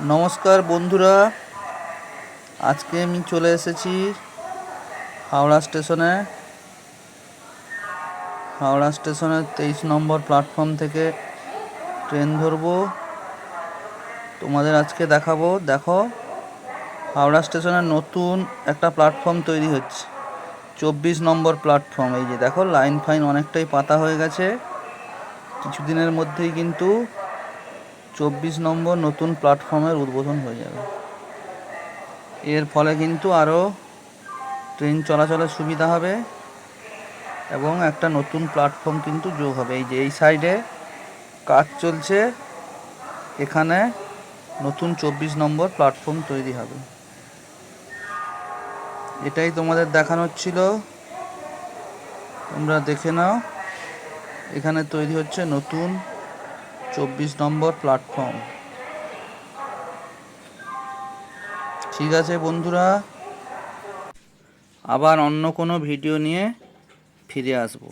নমস্কার বন্ধুরা। আজকে আমি চলে এসেছি হাওড়া স্টেশনে। হাওড়া স্টেশনের তেইশ নম্বর প্ল্যাটফর্ম থেকে ট্রেন ধরবো। তোমাদের আজকে দেখাবো। দেখো, হাওড়া স্টেশনে নতুন একটা প্ল্যাটফর্ম তৈরি হচ্ছে। চব্বিশ নম্বর প্ল্যাটফর্ম, এই যে দেখো, লাইন ফাইন অনেকটাই পাতা হয়ে গেছে। কিছুদিনের মধ্যেই কিন্তু চব্বিশ নম্বর নতুন প্ল্যাটফর্মের উদ্বোধন হয়ে যাবে। এর ফলে কিন্তু আরও ট্রেন চলাচলের সুবিধা হবে এবং একটা নতুন প্ল্যাটফর্ম কিন্তু যোগ হবে। এই যে এই সাইডে কাজ চলছে, এখানে নতুন চব্বিশ নম্বর প্ল্যাটফর্ম তৈরি হবে। এটাই তোমাদের দেখানোর ছিল। তোমরা দেখে নাও, এখানে তৈরি হচ্ছে নতুন চব্বিশ নম্বর প্ল্যাটফর্ম ঠিক আছে বন্ধুরা আবার অন্য কোনো ভিডিও নিয়ে ফিরে আসব।